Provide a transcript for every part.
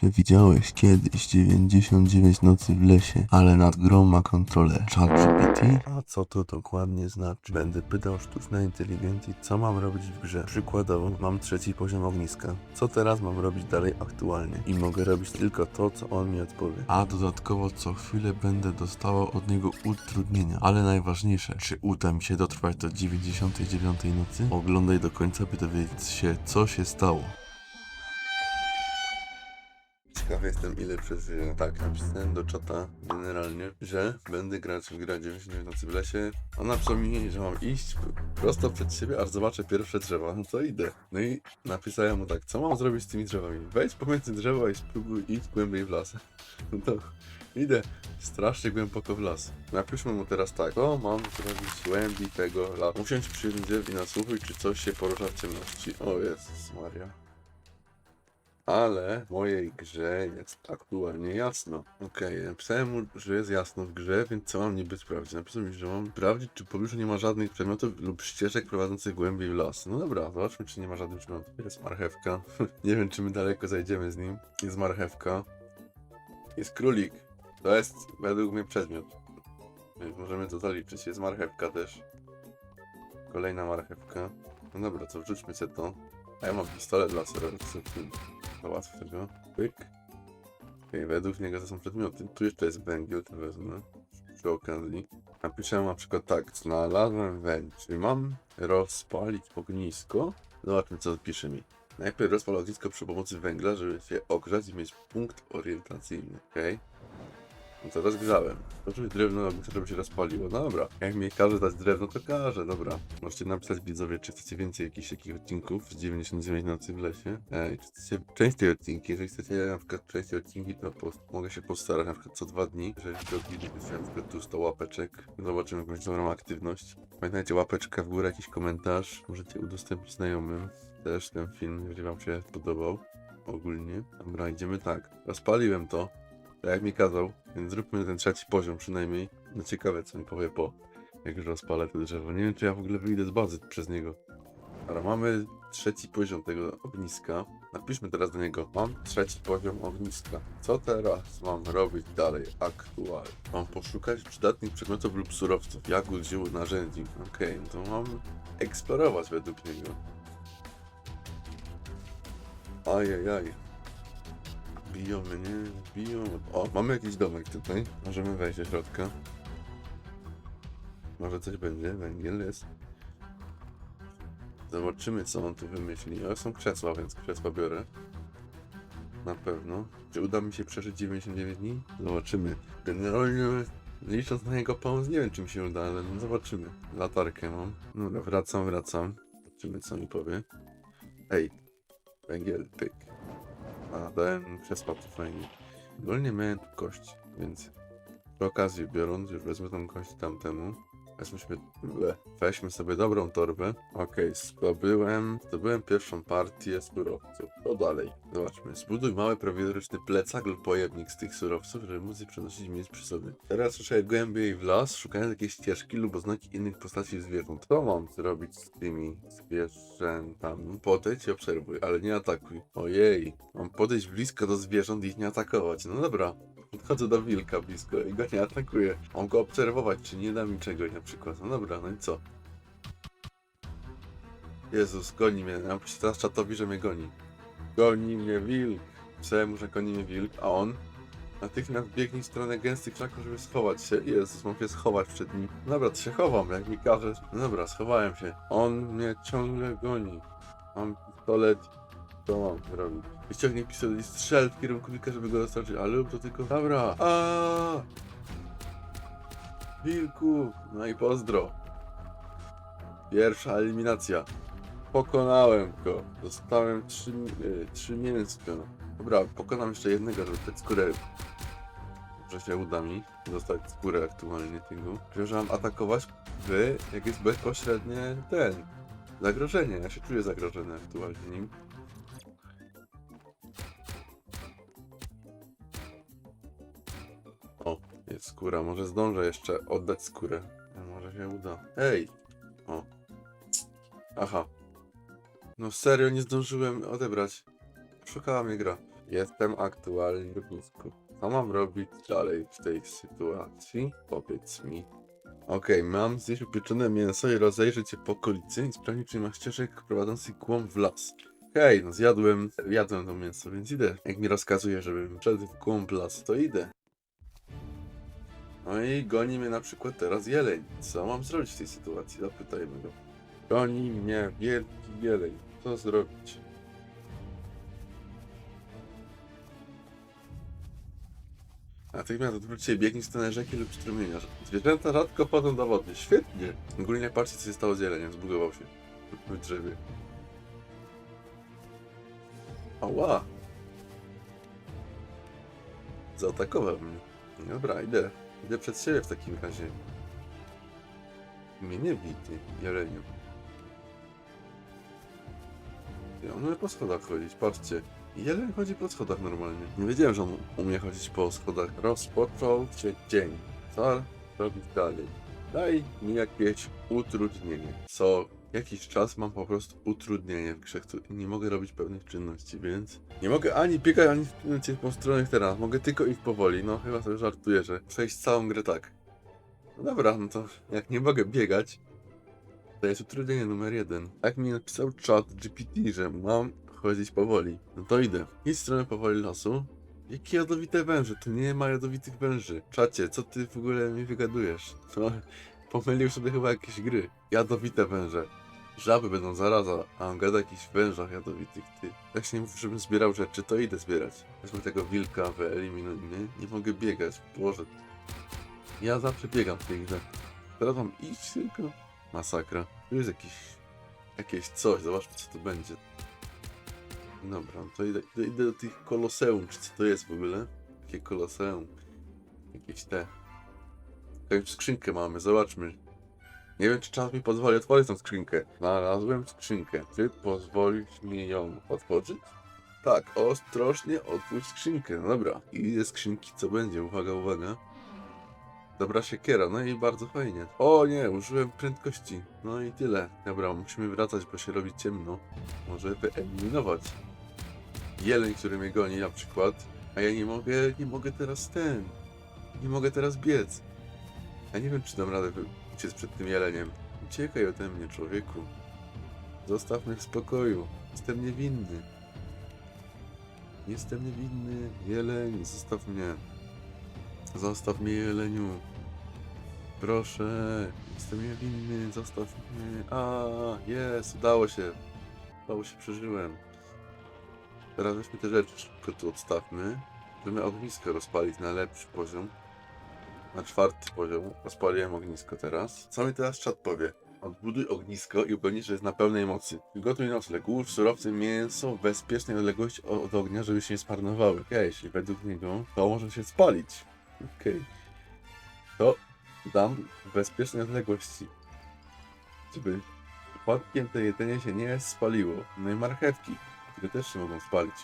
Czy widziałeś kiedyś 99 nocy w lesie, ale nad grą ma kontrolę ChatGPT? A co to dokładnie znaczy? Będę pytał sztucznej inteligencji, co mam robić w grze. Przykładowo, mam trzeci poziom ogniska. Co teraz mam robić dalej aktualnie? I mogę robić tylko to, co on mi odpowie. A dodatkowo co chwilę będę dostawał od niego utrudnienia. Ale najważniejsze, czy uda mi się dotrwać do 99 nocy? Oglądaj do końca, by dowiedzieć się, co się stało. Ciekaw jestem ile przeżyję. Tak, napisałem do czata generalnie, że będę grać w grę 99 nocy w lesie. On napisał mi, że mam iść prosto przed siebie, aż zobaczę pierwsze drzewa. No to idę. No i napisałem mu tak, co mam zrobić z tymi drzewami? Wejdź pomiędzy drzewa i spróbuj iść głębiej w las. No to idę strasznie głęboko w las. Napiszmy mu teraz tak, co mam zrobić głębiej tego lasu? Usiąść przy drzewie i nasłuchuj, czy coś się porusza w ciemności. O Jezus Maria ale w mojej grze jest aktualnie jasno. Okej, napisałem mu, że jest jasno w grze, więc co mam niby sprawdzić? Napisał mi, że mam sprawdzić, czy w pobliżu nie ma żadnych przedmiotów lub ścieżek prowadzących głębiej w las. No dobra, zobaczmy, czy nie ma żadnych przedmiotów. Jest marchewka. nie wiem, czy my daleko zajdziemy z nim. Jest marchewka. Jest królik. To jest według mnie przedmiot. Więc możemy to zaliczyć. Jest marchewka też. Kolejna marchewka. No dobra, to wrzućmy sobie to. A ja mam pistolet laserowy, tu załatwię tego. Pyk. Okej, według niego to są przedmioty. Tu jeszcze jest węgiel, to wezmę. Przy okazji. Napiszę na przykład tak, znalazłem węgiel, czyli mam rozpalić ognisko. Zobaczmy co pisze mi. Najpierw rozpal ognisko przy pomocy węgla, żeby się ogrzać i mieć punkt orientacyjny, okej? No to rozgrzałem. Oczywiście drewno ognisko, żeby się rozpaliło. No dobra. Jak mi każe dać drewno, to każe, dobra. Możecie napisać widzowie, czy chcecie więcej jakichś takich odcinków z 99 nocy w lesie. E, czy chcecie częściej odcinki. Jeżeli chcecie na przykład częściej odcinki, to po, mogę się postarać na przykład co dwa dni. Jeżeli filmu wysyłam na przykład tu 100 łapeczek, zobaczymy jakąś dobrą aktywność. Pamiętajcie, łapeczka w górę, jakiś komentarz. Możecie udostępnić znajomym też ten film, jeżeli wam się podobał. Ogólnie. Dobra, idziemy tak. Rozpaliłem to. Tak jak mi kazał, więc zróbmy ten trzeci poziom przynajmniej. No ciekawe co mi powie po, jak już rozpalę to drzewo. Nie wiem czy ja w ogóle wyjdę z bazy przez niego. Dobra, mamy trzeci poziom tego ogniska. Napiszmy teraz do niego. Mam trzeci poziom ogniska. Co teraz mam robić dalej aktualnie? Mam poszukać przydatnych przedmiotów lub surowców, jagód, ziół, narzędzi. Okej, no to mam eksplorować według niego. Ajajaj. Biją mnie, biją. O, mamy jakiś domek tutaj. Możemy wejść do środka. Może coś będzie, węgiel jest. Zobaczymy co on tu wymyśli. O, są krzesła, więc krzesła biorę. Na pewno. Czy uda mi się przeżyć 99 dni? Zobaczymy. Generalnie licząc na jego pomoc, nie wiem czy mi się uda, ale no zobaczymy. Latarkę mam. Dobra, wracam, wracam. Zobaczymy co mi powie. Ej, węgiel, pyk. A ten krzesła to fajnie. Ogólnie miałem tu kość, więc przy okazji biorąc, już wezmę tą kość tamtemu. Weźmy, sobie, weźmy sobie dobrą torbę. Okej, zdobyłem, zdobyłem pierwszą partię surowców. To dalej. Zobaczmy. Zbuduj mały prowizoryczny plecak lub pojemnik z tych surowców, żeby móc je przenosić mieć przy sobie. Teraz ruszaj głębiej w las, szukając jakiejś ścieżki lub oznaki innych postaci zwierząt. Co mam zrobić z tymi zwierzętami? Podejdź i obserwuj, ale nie atakuj. Ojej, mam podejść blisko do zwierząt i ich nie atakować. No dobra, Podchodzę do wilka blisko i go nie atakuję. Mam go obserwować, czy nie da mi czegoś na przykład. No dobra, no i co? Jezus, goni mnie. Napiszę teraz czatowi, że mnie goni. Goni mnie wilk. Pisałem że goni mnie wilk, a on natychmiast biegnie w stronę gęstych krzaków, żeby schować się. Jezus, mam się schować przed nim. Dobra, to się chowam, jak mi każe. No dobra, schowałem się. On mnie ciągle goni. Mam pistolet. Co mam robić? Wyciągnij pistolet i strzel w kierunku wilka, żeby go dostarczyć, ale lub to tylko... Dobra! A! Wilku! No i pozdro. Pierwsza eliminacja. Pokonałem go. Dostałem trzy, y, trzy. Dobra, pokonam jeszcze jednego, żeby dać skórę. Może się uda mi dostać skórę aktualnie tego. Przecież atakować, by, jak jest bezpośrednie ten... Zagrożenie. Ja się czuję zagrożony aktualnie nim. Jest skóra. Może zdążę jeszcze oddać skórę. Może się uda. Ej! O. Aha. No serio, nie zdążyłem odebrać. Szukała mnie gra. Jestem aktualnie w ognisku. Co mam robić dalej w tej sytuacji? Powiedz mi. Okej, mam zjeść upieczone mięso i rozejrzeć się po okolicy i sprawdzić, czy ma ścieżek prowadzących głąb w las. Okej, no zjadłem, jadłem to mięso, więc idę. Jak mi rozkazuje, żebym szedł w głąb las, to idę. No i goni mnie na przykład teraz jeleń. Co mam zrobić w tej sytuacji? Zapytajmy go. Goni mnie wielki jeleń. Co zrobić? Natychmiast i biegnij w stronę rzeki lub strumienia. Zwierzęta rzadko wchodzą do wody. Świetnie! Ogólnie patrzcie co się stało z jeleniem. Zbugował się. W drzewie. Ała! Zaatakował mnie. Dobra, idę. Idę przed siebie w takim razie. Mnie nie widzi, jeleniu. Ja on po schodach chodzić, patrzcie. Jeleń chodzi po schodach normalnie. Nie wiedziałem, że on umie chodzić po schodach. Rozpoczął się dzień. Co robić dalej? Daj mi jakieś utrudnienie. Co jakiś czas mam po prostu utrudnienie w grze, nie mogę robić pewnych czynności, więc nie mogę ani biegać, ani wpłynąć się po stronach teraz. Mogę tylko iść powoli. No chyba sobie żartuję, że przejść całą grę tak. No dobra, no to jak nie mogę biegać, to jest utrudnienie numer jeden. Jak mi napisał czat GPT, że mam chodzić powoli, no to idę. Idź w stronę powoli lasu. Jakie jadowite węże? Tu nie ma jadowitych węży. Czacie, co ty w ogóle mi wygadujesz? No, pomylił sobie chyba jakieś gry. Jadowite węże. Żaby będą zaraza, a on gada o jakichś wężach jadowitych, ty. Jak się nie mówi, żebym zbierał rzeczy, to idę zbierać. Weźmy tego wilka, wyeliminujmy. Nie mogę biegać, Boże. Ja zawsze biegam w tej grze. Teraz mam iść tylko. Masakra. Tu jest jakiś... Jakieś coś, zobaczmy co to będzie. Dobra, no to idę, idę, idę do tych koloseum, czy co to jest w ogóle? Jakie koloseum? Jakieś te... Jakąś skrzynkę mamy, zobaczmy. Nie wiem, czy czas mi pozwoli otworzyć tą skrzynkę. Znalazłem skrzynkę. Czy pozwolisz mi ją otworzyć? Tak, ostrożnie otwórz skrzynkę. No dobra. I ze skrzynki co będzie? Uwaga, uwaga. Dobra siekiera, no i bardzo fajnie. O nie, użyłem prędkości. No i tyle. Dobra, musimy wracać, bo się robi ciemno. Może wyeliminować. Jeleń, który mnie goni na przykład. A ja nie mogę, nie mogę teraz ten. Nie mogę teraz biec. Ja nie wiem, czy dam radę wy- uciec przed tym jeleniem. Uciekaj ode mnie, człowieku. Zostaw mnie w spokoju. Jestem niewinny. Jestem niewinny. Jeleń, zostaw mnie. Zostaw mnie, jeleniu. Proszę. Jestem niewinny. Zostaw mnie. A, jest. Udało się. Udało się, przeżyłem. Teraz weźmy te rzeczy szybko tu odstawmy. Żeby ognisko rozpalić na lepszy poziom. Na czwarty poziom. Rozpaliłem ognisko teraz. Co mi teraz czat powie? Odbuduj ognisko i upewnij, że jest na pełnej mocy. Przygotuj nocleg. Ułóż surowce mięso w bezpiecznej odległości od ognia, żeby się nie smarnowały. Okej, jeśli według niego to może się spalić. Okej. To dam w bezpiecznej odległości. Żeby przypadkiem to jedzenie się nie spaliło. No i marchewki, które też się mogą spalić.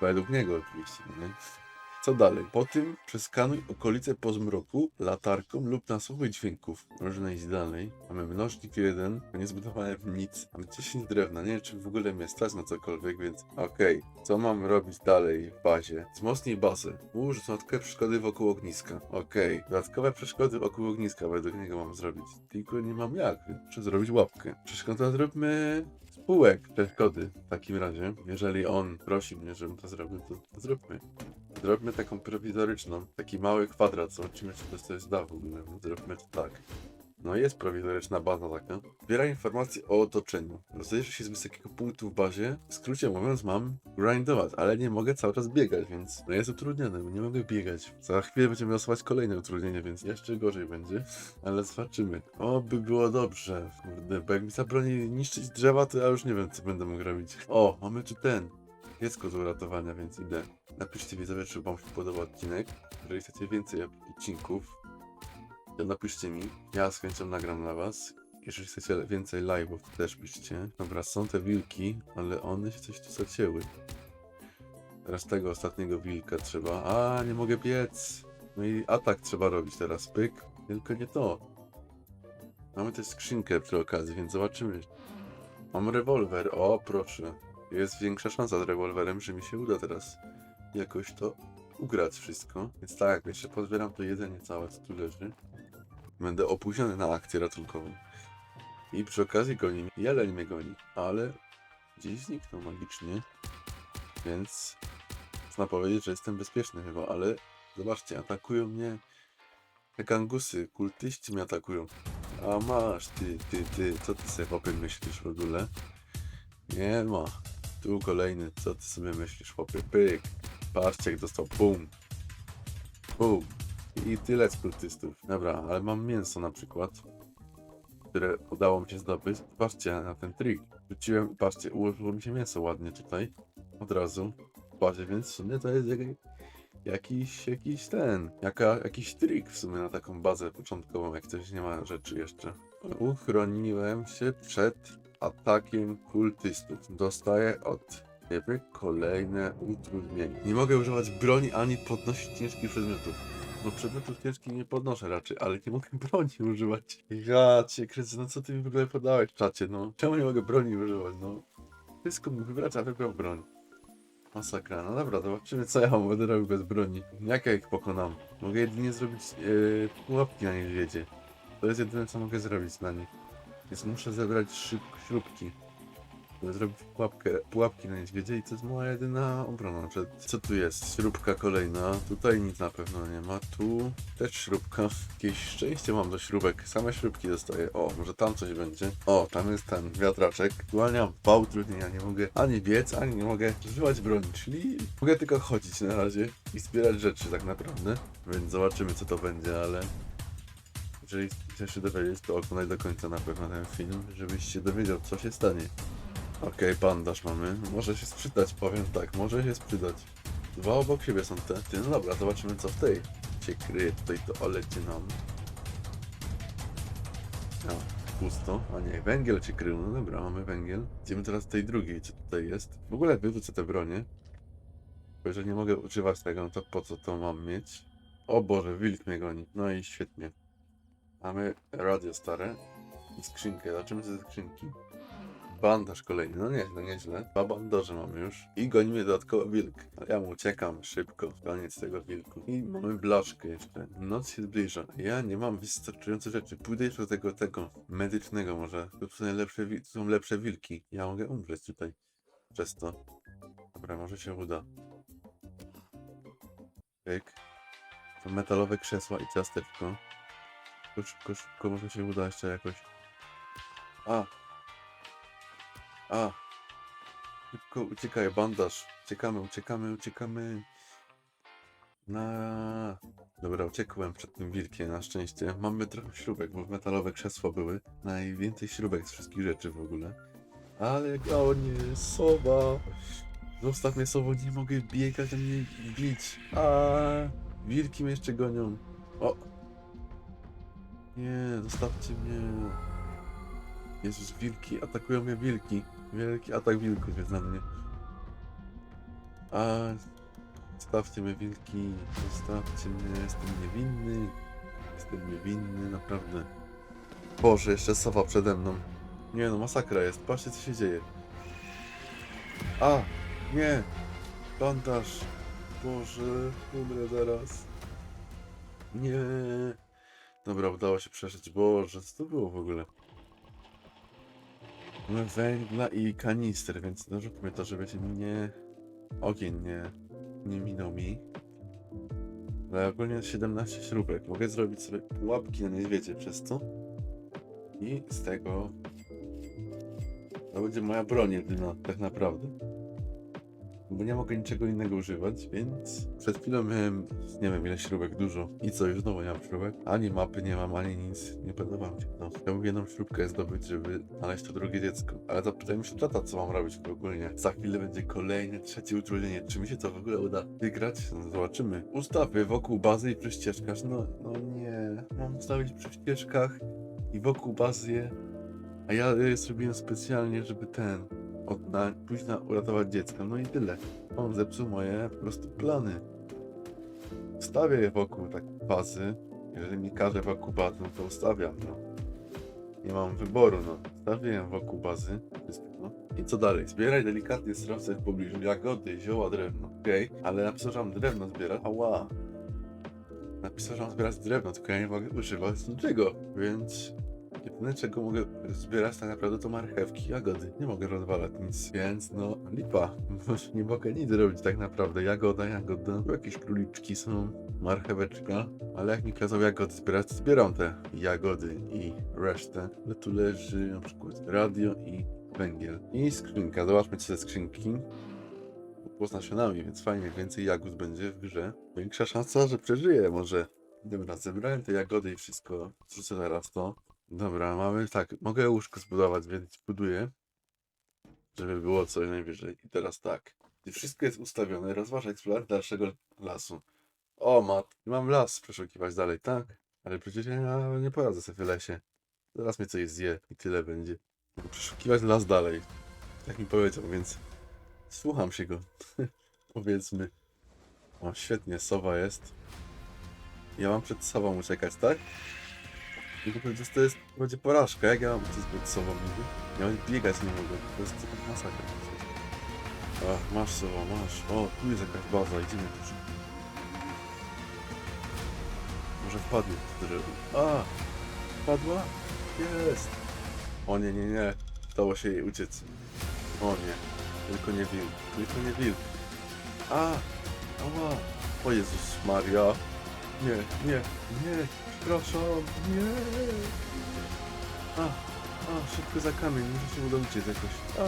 Według niego oczywiście, nie? Co dalej? Po tym przeskanuj okolice po zmroku latarką lub na słuchaj dźwięków. Można iść dalej. Mamy mnożnik jeden, nie zbudowałem nic. Mamy 10 drewna. Nie wiem, czy w ogóle mnie stać na cokolwiek, więc okej. Co mam robić dalej w bazie? Wzmocnij bazę. Ułóż dodatkowe przeszkody wokół ogniska. Okej. Dodatkowe przeszkody wokół ogniska według niego mam zrobić. Tylko nie mam jak. więc Muszę zrobić łapkę. Przeszkoda zróbmy spółek przeszkody w takim razie. Jeżeli on prosi mnie, żebym to zrobił, to zróbmy. Zróbmy taką prowizoryczną, taki mały kwadrat, zobaczymy czy to coś da w ogóle. Zróbmy to tak. No jest prowizoryczna baza taka. Zbiera informacje o otoczeniu. Rozejrzę się z wysokiego punktu w bazie. W skrócie mówiąc mam grindować, ale nie mogę cały czas biegać, więc no jest utrudnione, nie mogę biegać. Za chwilę będziemy losować kolejne utrudnienie, więc jeszcze gorzej będzie. Ale zobaczymy. O, by było dobrze. Kurde, bo jak mi zabroni niszczyć drzewa, to ja już nie wiem co będę mógł robić. O, mamy tu ten. Dziecko do uratowania, więc idę. Napiszcie widzowie, czy wam się podobał odcinek. Jeżeli chcecie więcej odcinków, to napiszcie mi. Ja z chęcią nagram dla was. Jeżeli chcecie więcej live'ów, to też piszcie. Dobra, są te wilki, ale one się coś tu zacięły. Teraz tego ostatniego wilka trzeba. A, nie mogę biec. No i atak trzeba robić teraz. Pyk. Tylko nie to. Mamy też skrzynkę przy okazji, więc zobaczymy. Mam rewolwer. O, proszę. Jest większa szansa z rewolwerem, że mi się uda teraz jakoś to ugrać wszystko. Więc tak, jeszcze pozbieram to jedzenie całe, co tu leży. Będę opóźniony na akcję ratunkową. I przy okazji goni mnie. Jeleń mnie goni, ale gdzieś zniknął magicznie. Więc można powiedzieć, że jestem bezpieczny chyba, ale zobaczcie, atakują mnie gangusy, kultyści mnie atakują. A masz, ty, ty, ty, co ty sobie chłopie myślisz w ogóle? Nie ma. Tu kolejny, co ty sobie myślisz chłopie? Pyk. Patrzcie jak dostał, bum. Bum. I tyle z kultystów. Dobra, ale mam mięso na przykład, które udało mi się zdobyć. Patrzcie na ten trik. Rzuciłem, patrzcie, ułożyło mi się mięso ładnie tutaj. Od razu. Bazie, więc w sumie to jest jak, jakiś, jakiś ten, jaka, jakiś trik w sumie na taką bazę początkową, jak ktoś nie ma rzeczy jeszcze. Uchroniłem się przed atakiem kultystów. Dostaję od ciebie kolejne utrudnienie. Nie mogę używać broni ani podnosić ciężkich przedmiotów. No przedmiotów ciężkich nie podnoszę raczej, ale nie mogę broni używać. Ja cię kręcę, no co ty mi w ogóle podałeś w czacie, no. Czemu nie mogę broni używać, no. Wszystko mi wybrać, a wybrał broń. Masakra, no dobra, zobaczymy co ja mam, będę robił bez broni. Jak ja ich pokonam? Mogę jedynie zrobić yy, pułapki na niedźwiedzie. To jest jedyne co mogę zrobić na nich. Więc muszę zebrać śrubki. Zrobić pułapkę, pułapki na niedźwiedzie i to jest moja jedyna obrona. Przed... Co tu jest? Śrubka kolejna. Tutaj nic na pewno nie ma. Tu też śrubka. Jakieś szczęście mam do śrubek. Same śrubki dostaję. O, może tam coś będzie. O, tam jest ten wiatraczek. Aktualnie mam dwa utrudnienia. Nie mogę ani biec, ani nie mogę używać broni. Czyli mogę tylko chodzić na razie i zbierać rzeczy tak naprawdę. Więc zobaczymy co to będzie, ale jeżeli chcesz się dowiedzieć, to oglądaj do końca na pewno ten film, żebyś się dowiedział, co się stanie. Okej, bandaż mamy. Może się sprzedać, powiem tak, może się sprzedać. Dwa obok siebie są te. Ty, no dobra, zobaczymy co w tej się kryje. Tutaj to olecie nam. A, pusto. A nie, węgiel się krył. No dobra, mamy węgiel. Idziemy teraz tej drugiej, co tutaj jest. W ogóle wyrzucę te bronie. Bo jeżeli nie mogę używać tego, no to po co to mam mieć? O Boże, wilk mnie goni. No i świetnie. Mamy radio stare i skrzynkę. Zobaczymy co ze skrzynki. Bandaż kolejny, no nieźle, nieźle. Dwa bandaże mamy już. I gonimy dodatkowo wilk. A ja mu uciekam szybko. Koniec tego wilku. I mamy blaszkę jeszcze. Noc się zbliża. Ja nie mam wystarczająco rzeczy. Pójdę jeszcze do tego, tego medycznego może. Tu są lepsze, wi- tu są lepsze wilki. Ja mogę umrzeć tutaj. Przez to. Dobra, może się uda. Pyk. To metalowe krzesła i ciasteczko. Szybko, szybko, szybko, może się uda jeszcze jakoś. A! A! Szybko, uciekaj, bandaż. Uciekamy, uciekamy, uciekamy. Na. Dobra, uciekłem przed tym wilkiem, na szczęście. Mamy trochę śrubek, bo metalowe krzesła były. Najwięcej śrubek z wszystkich rzeczy w ogóle. Ale o nie, sowa! Zostaw mnie, sowo, nie mogę biegać, a mnie bić. A, wilki mnie jeszcze gonią. O! Nie, zostawcie mnie. Jezus, wilki, atakują mnie wilki. Wielki atak wilków jest na mnie. A, zostawcie mnie wilki, zostawcie mnie, jestem niewinny. Jestem niewinny, naprawdę. Boże, jeszcze sowa przede mną. Nie no, masakra jest, patrzcie co się dzieje. A, nie, bandaż. Boże, umrę zaraz. Nie. Dobra, udało się przeżyć. Boże, co to było w ogóle? Węgla i kanister, więc dorzućmy to, żeby się nie... Ogień nie, nie minął mi. Ale ogólnie 17 śrubek. Mogę zrobić sobie pułapki na niedźwiedzie przez to. I z tego... To będzie moja broń jedyna, tak naprawdę. Bo nie mogę niczego innego używać, więc przed chwilą miałem, nie wiem ile śrubek, dużo. I co, już znowu nie mam śrubek. Ani mapy nie mam, ani nic. Nie podoba mi się to. Chciałbym jedną śrubkę zdobyć, żeby znaleźć to drugie dziecko. Ale zapytajmy się tata, co mam robić ogólnie. Za chwilę będzie kolejne, trzecie utrudnienie. Czy mi się to w ogóle uda wygrać? No, zobaczymy. Ustawy wokół bazy i przy ścieżkach. No, no nie. Mam ustawić przy ścieżkach i wokół bazy. A ja je zrobiłem specjalnie, żeby ten od, na, pójść na uratować dziecko. No i tyle. On zepsuł moje po prostu plany. Stawię je wokół tak bazy. Jeżeli mi każe wokół bazy, no to ustawiam, no. Nie mam wyboru, no. Stawię je wokół bazy, wszystko. I co dalej? Zbieraj delikatnie surowce w pobliżu, jagody, zioła, drewno. Okej, ale napisał, że mam drewno zbierać. Ała. Napisał, że mam zbierać drewno, tylko ja nie mogę używać niczego, więc... Jedyne czego mogę zbierać tak naprawdę to marchewki, jagody. Nie mogę rozwalać nic, więc no lipa. Nie mogę nic robić tak naprawdę. Jagoda, jagoda. Tu jakieś króliczki są, marcheweczka. Ale jak mi kazał jagody zbierać, zbieram te jagody i resztę. Ale tu leży na przykład radio i węgiel. I skrzynka. Zobaczmy co ze skrzynki. Z nasionami, więc fajnie, więcej jagód będzie w grze. Większa szansa, że przeżyję może. Dobra, zebrałem te jagody i wszystko. Zrzucę teraz to. Dobra, mamy tak, mogę łóżko zbudować, więc buduję. Żeby było co najwyżej. I teraz tak. Gdy wszystko jest ustawione, rozważaj eksplorację dalszego lasu. O, mat. Mam las przeszukiwać dalej, tak? Ale przecież ja nie poradzę sobie w lesie. Zaraz mnie coś zje i tyle będzie. Przeszukiwać las dalej. Tak mi powiedział, więc słucham się go. Powiedzmy. O, świetnie, sowa jest. Ja mam przed sobą uciekać, tak? I to to jest to będzie porażka, jak ja mam uciec przed sobą niby? Ja biegać nie mogę, to jest taka masakra. Ach, masz sowa, masz. O, tu jest jakaś baza, idziemy tu. Może wpadnie w drzewo. A! Wpadła? Jest! O nie, nie, nie. Udało się jej uciec. O nie. Tylko nie wilk. Tylko nie wilk. A! Ała! O Jezus Maria. Nie, nie, nie. Przepraszam. Nie. A, a, szybko za kamień. Muszę się uciec jakoś. A!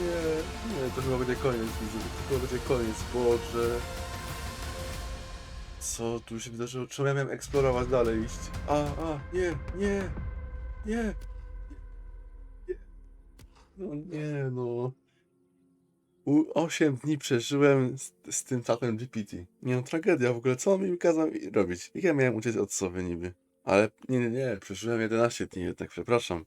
Nie, nie, to chyba będzie koniec. To chyba będzie koniec, Boże. Co tu się wydarzyło? Czemu ja miałem eksplorować dalej iść? A, a, nie, nie, nie. nie. No nie, no. U 8 dni przeżyłem z, z tym czatem GPT. Nie no, tragedia w ogóle. Co on mi kazał robić? Jak ja miałem uciec od sowy niby? Ale nie, nie, nie, przeżyłem 11 dni jednak, przepraszam.